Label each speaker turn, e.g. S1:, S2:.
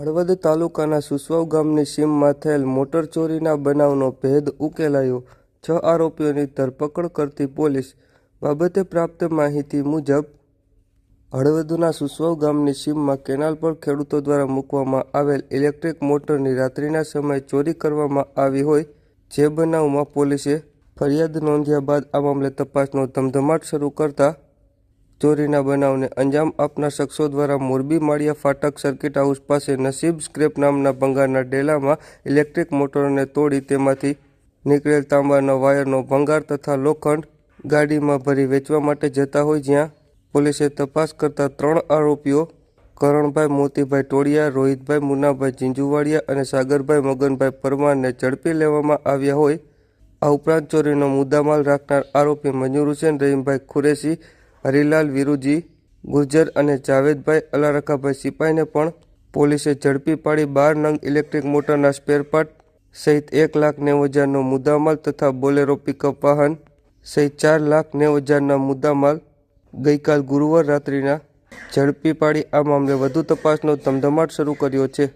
S1: હળવદ તાલુકાના સુસવાવ ગામની સીમમાં થયેલ મોટર ચોરીના બનાવનો ભેદ ઉકેલાયો. છ આરોપીઓની ધરપકડ કરતી પોલીસ બાબતે પ્રાપ્ત માહિતી મુજબ હળવદના સુસવાવ ગામની સીમમાં કેનાલ પર ખેડૂતો દ્વારા મૂકવામાં આવેલ ઇલેક્ટ્રિક મોટરની રાત્રિના સમયે ચોરી કરવામાં આવી હોય જે બનાવમાં પોલીસે ફરિયાદ નોંધ્યા બાદ આ મામલે તપાસનો ધમધમાટ શરૂ કરતા ચોરીના બનાવને અંજામ આપનાર શખ્સો દ્વારા મોરબી માળિયા ફાટક સર્કિટ હાઉસ પાસે નસીબ સ્ક્રેપ નામના ભંગારના ડેલામાં ઇલેક્ટ્રિક મોટરોને તોડી તેમાંથી નીકળેલ તાંબાના વાયરનો ભંગાર તથા લોખંડ ગાડીમાં ભરી વેચવા માટે જતા હોય જ્યાં પોલીસે તપાસ કરતા ત્રણ આરોપીઓ કરણભાઈ મોતીભાઈ ટોળિયા, રોહિતભાઈ મુનાભાઈ જીંજુવાડિયા અને સાગરભાઈ મગનભાઈ પરમારને ઝડપી લેવામાં આવ્યા હોય. આ ઉપરાંત ચોરીનો મુદ્દામાલ રાખનાર આરોપી મંજુર હુસેન, રહીમભાઈ ખુરેશી હરિલાલ, વિરુજી, ગુર્જર અને જાવેદભાઈ અલારખાભાઈ સિપાહીને પણ પોલીસે ઝડપી પાડી બાર નંગ ઇલેક્ટ્રિક મોટરના સ્પેરપાર્ટ સહિત એક લાખ નેવું હજારનો મુદ્દામાલ તથા બોલેરો પિકઅપ વાહન સહિત ચાર લાખ નેવું હજારના મુદ્દામાલ ગઈકાલ ગુરુવાર રાત્રિના ઝડપી પાડી આ મામલે વધુ તપાસનો ધમધમાટ શરૂ કર્યો છે.